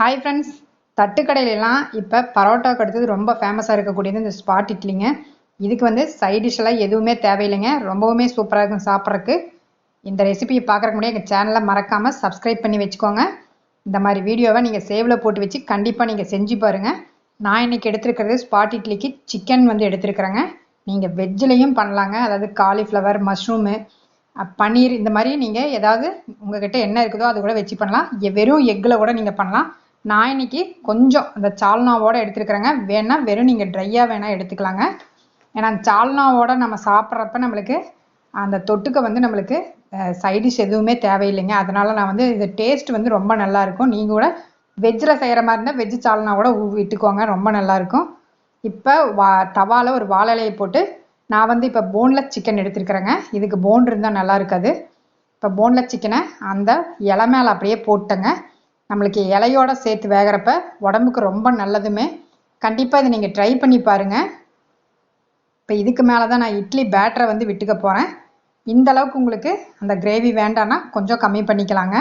Hi friends தட்டுக்கடையிலலாம் இப்போ பரோட்டாவுக்கு அடுத்தது ரொம்ப ஃபேமஸாக இருக்கக்கூடியது இந்த ஸ்பாட் இட்லிங்க. இதுக்கு வந்து சைட் டிஷ்ஷெல்லாம் எதுவுமே தேவையில்லைங்க. ரொம்பவுமே சூப்பராக இருக்கும் சாப்பிட்றதுக்கு. இந்த ரெசிபியை பார்க்குறக்கு முன்னாடி எங்கள் சேனலை மறக்காமல் சப்ஸ்கிரைப் பண்ணி வச்சுக்கோங்க. இந்த மாதிரி வீடியோவை நீங்கள் சேவில் போட்டு வச்சு கண்டிப்பாக நீங்கள் செஞ்சு பாருங்கள் நான் இன்றைக்கி எடுத்துருக்கிறது ஸ்பாட் இட்லிக்கு சிக்கன் வந்து எடுத்துருக்குறேங்க. நீங்கள் வெஜ்ஜிலையும் பண்ணலாங்க. அதாவது காலிஃப்ளவர் மஷ்ரூமு பன்னீர் இந்த மாதிரி நீங்கள் ஏதாவது உங்ககிட்ட என்ன இருக்குதோ அது கூட வச்சு பண்ணலாம். எ- வெறும் எக்கில் கூட நீங்கள் பண்ணலாம். நான் இன்னைக்கு கொஞ்சம் அந்த சால்னாவோட எடுத்துருக்குறேங்க. வேணால் வெறும் நீங்கள் ட்ரையாக வேணால் எடுத்துக்கலாங்க. ஏன்னா அந்த சால்னாவோட நம்ம சாப்பிட்றப்ப நம்மளுக்கு அந்த தொட்டுக்க வந்து நம்மளுக்கு சைடிஷ் எதுவுமே தேவையில்லைங்க. அதனால நான் வந்து இது டேஸ்ட் வந்து ரொம்ப நல்லாயிருக்கும் நீங்கள் கூட வெஜ்ஜில் செய்கிற மாதிரி இருந்தால் வெஜ்ஜு சால்னாவோட விட்டுக்கோங்க. ரொம்ப நல்லா இருக்கும். இப்போ வா தவால ஒரு வாழை இலையை போட்டு நான் வந்து இப்போ போன்லெஸ் சிக்கன் எடுத்துருக்குறேங்க. இதுக்கு போன் இருந்தால் நல்லா இருக்காது. இப்போ போன்லெஸ் சிக்கனை அந்த இலை மேலே அப்படியே போட்டேங்க. நம்மளுக்கு இலையோட சேர்த்து வேகிறப்ப உடம்புக்கு ரொம்ப நல்லதுமே. கண்டிப்பாக இதை நீங்கள் ட்ரை பண்ணி பாருங்கள் இப்போ இதுக்கு மேலே தான் நான் இட்லி பேட்டரை வந்து விட்டுக்க போகிறேன் இந்த அளவுக்கு உங்களுக்கு அந்த கிரேவி வேண்டான்னா கொஞ்சம் கம்மி பண்ணிக்கலாங்க.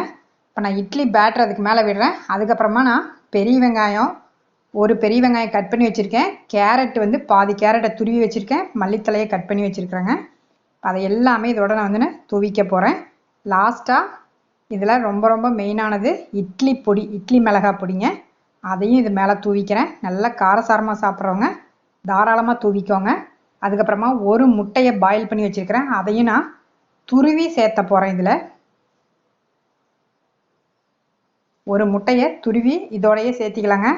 இப்போ நான் இட்லி பேட்டர் அதுக்கு மேலே விடுறேன். அதுக்கப்புறமா நான் பெரிய வெங்காயம் ஒரு பெரிய வெங்காயம் கட் பண்ணி வச்சுருக்கேன். கேரட் வந்து பாதி கேரட்டை துருவி வச்சுருக்கேன். மல்லித்தலையை கட் பண்ணி வச்சுருக்குறேங்க. அதை எல்லாமே இதோட நான் வந்து நான் துவிக்க போகிறேன் லாஸ்ட்டாக இதெல்லாம் ரொம்ப ரொம்ப மெயினானது இட்லி பொடி இட்லி மிளகாய் பொடிங்க. அதையும் இது மேலே தூவிக்கிறேன். நல்லா காரசாரமாக சாப்பிட்றவங்க தாராளமாக தூவிக்கோங்க. அதுக்கப்புறமா ஒரு முட்டையை பாயில் பண்ணி வச்சுருக்கிறேன். அதையும் நான் துருவி சேர்த்த போகிறேன் இதில். ஒரு முட்டையை துருவி இதோடையே சேர்த்திக்கலாங்க.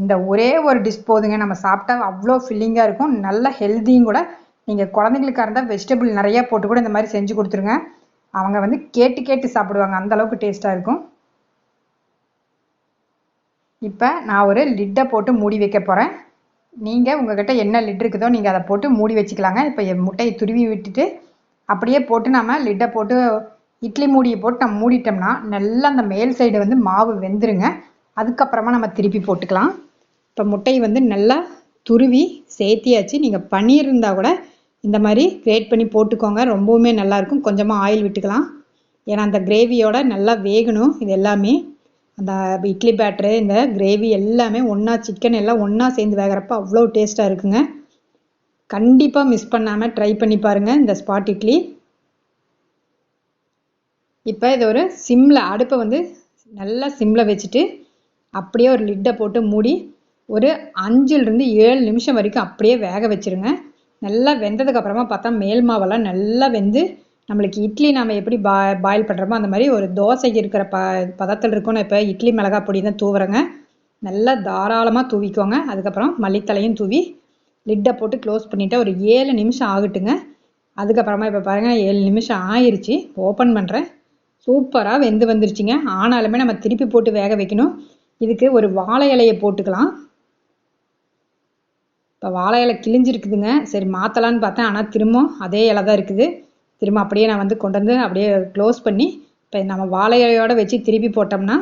இந்த ஒரே ஒரு டிஷ் போதுங்க. நம்ம சாப்பிட்டா அவ்வளோ ஃபில்லிங்காக இருக்கும். நல்ல ஹெல்த்தியும் கூட. நீங்கள் குழந்தைங்களுக்காக இருந்தால் வெஜிடபிள் நிறையா போட்டு கூட இந்த மாதிரி செஞ்சு கொடுத்துருங்க. அவங்க வந்து கேட்டு கேட்டு சாப்பிடுவாங்க. அந்த அளவுக்கு டேஸ்ட்டாக இருக்கும். இப்போ நான் ஒரு லிட்டை போட்டு மூடி வைக்க போகிறேன் நீங்கள் உங்ககிட்ட என்ன லிட் இருக்குதோ நீங்கள் அதை போட்டு மூடி வச்சுக்கலாங்க. இப்போ என் முட்டையை துருவி விட்டுட்டு அப்படியே போட்டு நம்ம லிட்டை போட்டு இட்லி மூடியை போட்டு நம்ம மூடிட்டோம்னா நல்லா அந்த மேல் சைடு வந்து மாவு வெந்துருங்க. அதுக்கப்புறமா நம்ம திருப்பி போட்டுக்கலாம். இப்போ முட்டையை வந்து நல்லா துருவி சேர்த்தியாச்சு. நீங்கள் பன்னீர் இருந்தால் கூட இந்த மாதிரி கிரேட் பண்ணி போட்டுக்கோங்க. ரொம்பவுமே நல்லாயிருக்கும். கொஞ்சமாக ஆயில் விட்டுக்கலாம். ஏன்னா அந்த கிரேவியோட நல்லா வேகணும் இது எல்லாமே. அந்த இட்லி பேட்டரு இந்த கிரேவி எல்லாமே ஒன்றா சிக்கன் எல்லாம் ஒன்றா சேர்ந்து வேகிறப்ப அவ்வளோ டேஸ்ட்டாக இருக்குங்க. கண்டிப்பாக மிஸ் பண்ணாமல் ட்ரை பண்ணி பாருங்கள் இந்த ஸ்பாட் இட்லி. இப்போ இது ஒரு சிம்மில் அடுப்பை வந்து நல்லா சிம்மில் வச்சுட்டு அப்படியே ஒரு லிட்டை போட்டு மூடி ஒரு அஞ்சுலேருந்து ஏழு நிமிஷம் வரைக்கும் அப்படியே வேக வச்சிருங்க. நல்லா வெந்ததுக்கு அப்புறமா பார்த்தா மேல் மாவெல்லாம் நல்லா வெந்து நம்மளுக்கு இட்லி நாம் எப்படி பா பாயில் பண்ணுறோமோ அந்த மாதிரி ஒரு தோசைக்கு இருக்கிற ப பதத்தில் இருக்கும் நான் இப்போ இட்லி மிளகாய் பொடி தான் தூவுறேங்க. நல்லா தாராளமாக தூவிக்கோங்க. அதுக்கப்புறம் மல்லித்தலையும் தூவி லிட்டை போட்டு க்ளோஸ் பண்ணிவிட்டு ஒரு ஏழு நிமிஷம் ஆகட்டுங்க. அதுக்கப்புறமா இப்போ பாருங்கள் ஏழு நிமிஷம் ஆயிடுச்சு ஓப்பன் பண்ணுறேன் சூப்பராக வெந்து வந்துருச்சுங்க. ஆனாலுமே நம்ம திருப்பி போட்டு வேக வைக்கணும். இதுக்கு ஒரு வாழை இலையை போட்டுக்கலாம். இப்போ வாழை இலை கிழிஞ்சிருக்குதுங்க. சரி மாற்றலான்னு பார்த்தேன். ஆனால் திரும்ப அதே இலை தான் இருக்குது. திரும்ப அப்படியே நான் வந்து கொண்டு வந்து அப்படியே க்ளோஸ் பண்ணி இப்போ நம்ம வாழை இலையோடு வச்சு திருப்பி போட்டோம்னா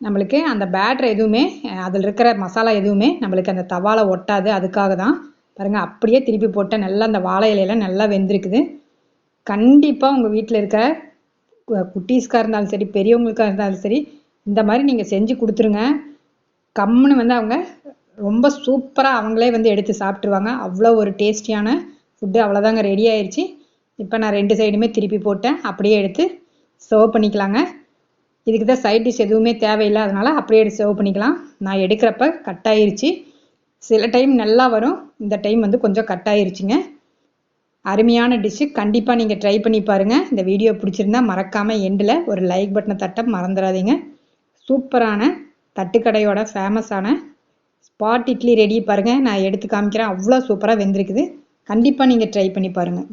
நம்மளுக்கு அந்த பேட்டர் எதுவுமே அதில் இருக்கிற மசாலா எதுவுமே நம்மளுக்கு அந்த தவாலை ஒட்டாது. அதுக்காக தான் பாருங்கள் அப்படியே திருப்பி போட்டேன். நல்லா அந்த வாழை இலையெல்லாம் நல்லா வெந்திருக்குது. கண்டிப்பாக உங்கள் வீட்டில் இருக்கிற குட்டீஸ்க்காக இருந்தாலும் சரி பெரியவங்களுக்காக இருந்தாலும் சரி இந்த மாதிரி நீங்கள் செஞ்சு கொடுத்துருங்க. கம்முன்னு வந்து அவங்க ரொம்ப சூப்பராக அவங்களே வந்து எடுத்து சாப்பிட்ருவாங்க அவ்வளோ ஒரு டேஸ்டியான ஃபுட்டு அவ்வளோதாங்க ரெடி ஆயிடுச்சு இப்போ நான் ரெண்டு சைடுமே திருப்பி போட்டேன். அப்படியே எடுத்து சர்வ் பண்ணிக்கலாங்க. இதுக்கு தான் சைட் டிஷ் எதுவுமே தேவையில்லை. அதனால் அப்படியே எடுத்து சர்வ் பண்ணிக்கலாம். நான் எடுக்கிறப்ப கட் ஆயிருச்சு. சில டைம் நல்லா வரும். இந்த டைம் வந்து கொஞ்சம் கட் ஆயிருச்சுங்க. அருமையான டிஷ்ஷு கண்டிப்பாக நீங்கள் ட்ரை பண்ணி பாருங்கள் இந்த வீடியோ பிடிச்சிருந்தா மறக்காமல் எண்டில் ஒரு லைக் பட்டனை தட்ட மறந்துடாதீங்க. சூப்பரான தட்டுக்கடையோட ஃபேமஸான ஸ்பாட் இட்லி ரெடி பாருங்கள் நான் எடுத்து காமிக்கிறேன். அவ்வளோ சூப்பராக வெந்திருக்குது. கண்டிப்பாக நீங்கள் ட்ரை பண்ணி பாருங்கள்